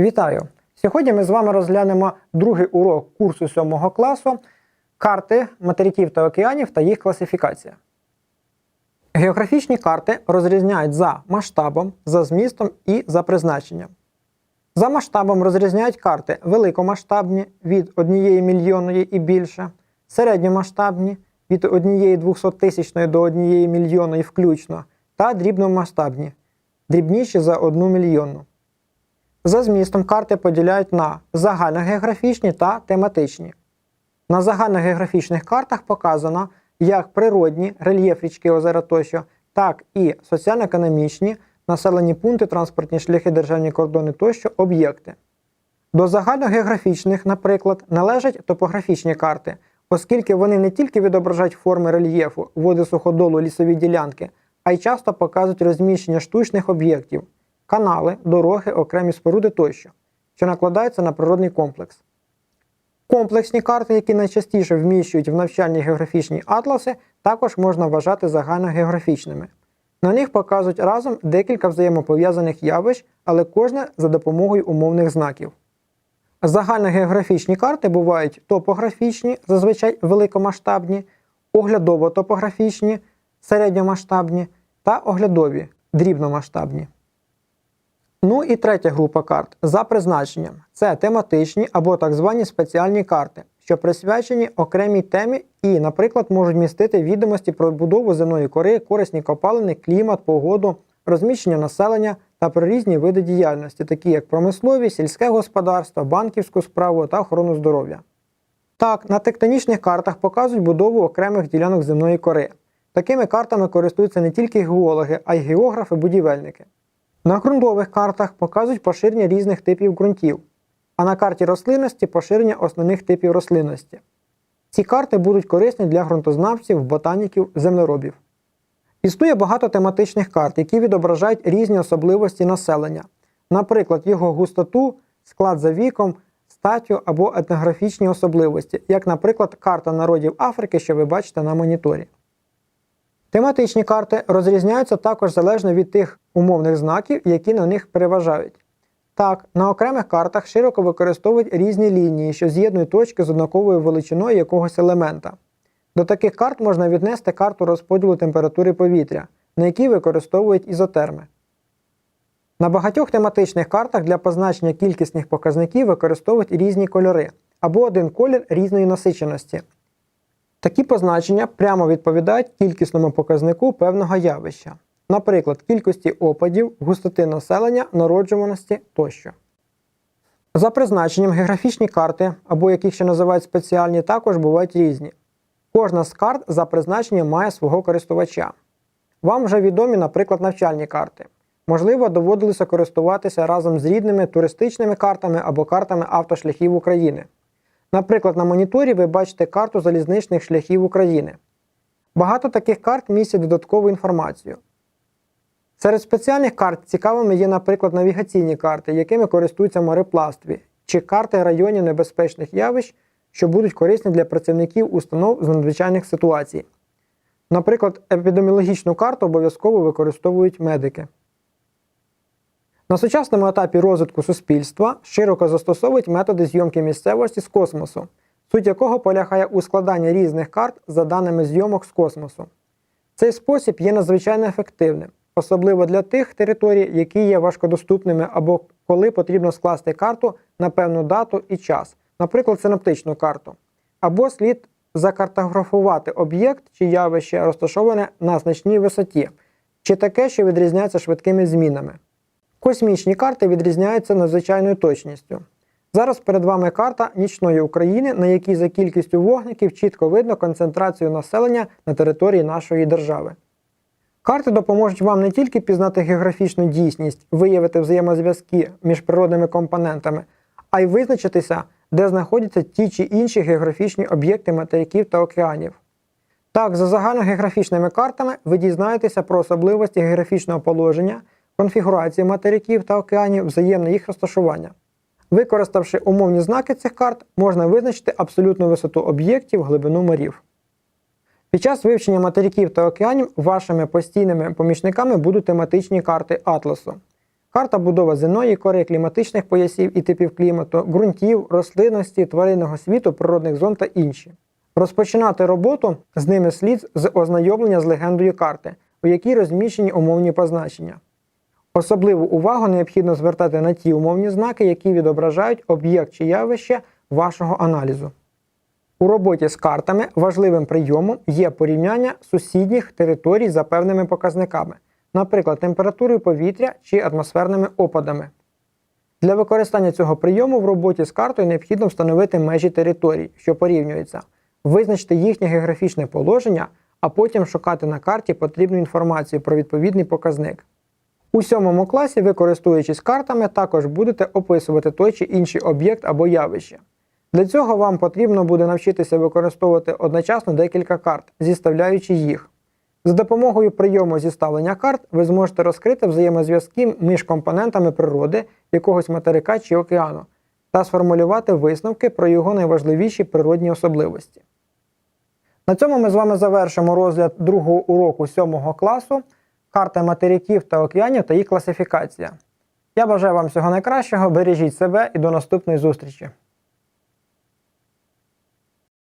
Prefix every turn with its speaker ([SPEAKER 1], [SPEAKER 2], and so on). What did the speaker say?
[SPEAKER 1] Вітаю! Сьогодні ми з вами розглянемо другий урок курсу 7 класу карти материків та океанів та їх класифікація. Географічні карти розрізняють за масштабом, за змістом і за призначенням. За масштабом розрізняють карти великомасштабні від 1 мільйонної і більше, середньомасштабні від 1 двохсоттисячної до 1 мільйонної включно, та дрібномасштабні дрібніші за 1 мільйонну. За змістом карти поділяють на загальногеографічні та тематичні. На загальногеографічних картах показано як природні рельєф річки озера тощо, так і соціально-економічні населені пункти, транспортні шляхи, державні кордони тощо об'єкти. До загальногеографічних, наприклад, належать топографічні карти, оскільки вони не тільки відображають форми рельєфу, води суходолу, лісові ділянки, а й часто показують розміщення штучних об'єктів, канали, дороги, окремі споруди тощо, що накладаються на природний комплекс. Комплексні карти, які найчастіше вміщують в навчальні географічні атласи, також можна вважати загальногеографічними. На них показують разом декілька взаємопов'язаних явищ, але кожне за допомогою умовних знаків. Загальногеографічні карти бувають топографічні, зазвичай великомасштабні, оглядово-топографічні, середньомасштабні та оглядові дрібномасштабні. Ну і третя група карт за призначенням це тематичні або так звані спеціальні карти, що присвячені окремій темі і, наприклад, можуть містити відомості про будову земної кори, корисні копалини, клімат, погоду, розміщення населення та про різні види діяльності, такі як промислові, сільське господарство, банківську справу та охорону здоров'я. Так, на тектонічних картах показують будову окремих ділянок земної кори. Такими картами користуються не тільки геологи, а й географи-будівельники. На ґрунтових картах показують поширення різних типів ґрунтів, а на карті рослинності поширення основних типів рослинності. Ці карти будуть корисні для ґрунтознавців, ботаніків, землеробів. Існує багато тематичних карт, які відображають різні особливості населення, наприклад, його густоту, склад за віком, статтю або етнографічні особливості, як, наприклад, карта народів Африки, що ви бачите на моніторі. Тематичні карти розрізняються також залежно від тих умовних знаків, які на них переважають. Так, на окремих картах широко використовують різні лінії, що з'єднують точки з однаковою величиною якогось елемента. До таких карт можна віднести карту розподілу температури повітря, на якій використовують ізотерми. На багатьох тематичних картах для позначення кількісних показників використовують різні кольори або один колір різної насиченості. Такі позначення прямо відповідають кількісному показнику певного явища, наприклад, кількості опадів, густоти населення, народжуваності тощо. За призначенням географічні карти, або яких ще називають спеціальні, також бувають різні. Кожна з карт за призначенням має свого користувача. Вам вже відомі, наприклад, навчальні карти. Можливо, доводилося користуватися разом з рідними туристичними картами або картами автошляхів України. Наприклад, на моніторі ви бачите карту залізничних шляхів України. Багато таких карт містять додаткову інформацію. Серед спеціальних карт цікавими є, наприклад, навігаційні карти, якими користуються в мореплавстві, чи карти районів небезпечних явищ, що будуть корисні для працівників установ з надзвичайних ситуацій. Наприклад, епідеміологічну карту обов'язково використовують медики. На сучасному етапі розвитку суспільства широко застосовують методи зйомки місцевості з космосу, суть якого полягає у складанні різних карт за даними зйомок з космосу. Цей спосіб є надзвичайно ефективним, особливо для тих територій, які є важкодоступними або коли потрібно скласти карту на певну дату і час, наприклад, синоптичну карту, або слід закартографувати об'єкт чи явище, розташоване на значній висоті, чи таке, що відрізняється швидкими змінами. Космічні карти відрізняються надзвичайною точністю. Зараз перед вами карта нічної України, на якій за кількістю вогників чітко видно концентрацію населення на території нашої держави. Карти допоможуть вам не тільки пізнати географічну дійсність, виявити взаємозв'язки між природними компонентами, а й визначитися, де знаходяться ті чи інші географічні об'єкти материків та океанів. Так, за загальногеографічними картами ви дізнаєтеся про особливості географічного положення конфігурації материків та океанів, взаємне їх розташування. Використавши умовні знаки цих карт, можна визначити абсолютну висоту об'єктів, глибину морів. Під час вивчення материків та океанів вашими постійними помічниками будуть тематичні карти Атласу. карта будови земної кори, кліматичних поясів і типів клімату, ґрунтів, рослинності, тваринного світу, природних зон та інші. Розпочинати роботу з ними слід з ознайомлення з легендою карти, у якій розміщені умовні позначення. Особливу увагу необхідно звертати на ті умовні знаки, які відображають об'єкт чи явище вашого аналізу. У роботі з картами важливим прийомом є порівняння сусідніх територій за певними показниками, наприклад, температурою повітря чи атмосферними опадами. Для використання цього прийому в роботі з картою необхідно встановити межі територій, що порівнюються, визначити їхнє географічне положення, а потім шукати на карті потрібну інформацію про відповідний показник. У сьомому класі ви, користуючись картами, також будете описувати той чи інший об'єкт або явище. Для цього вам потрібно буде навчитися використовувати одночасно декілька карт, зіставляючи їх. За допомогою прийому зіставлення карт ви зможете розкрити взаємозв'язки між компонентами природи якогось материка чи океану та сформулювати висновки про його найважливіші природні особливості. На цьому ми з вами завершимо розгляд другого уроку 7 класу карта материків та океанів та їх класифікація. Я бажаю вам всього найкращого, бережіть себе і до наступної зустрічі!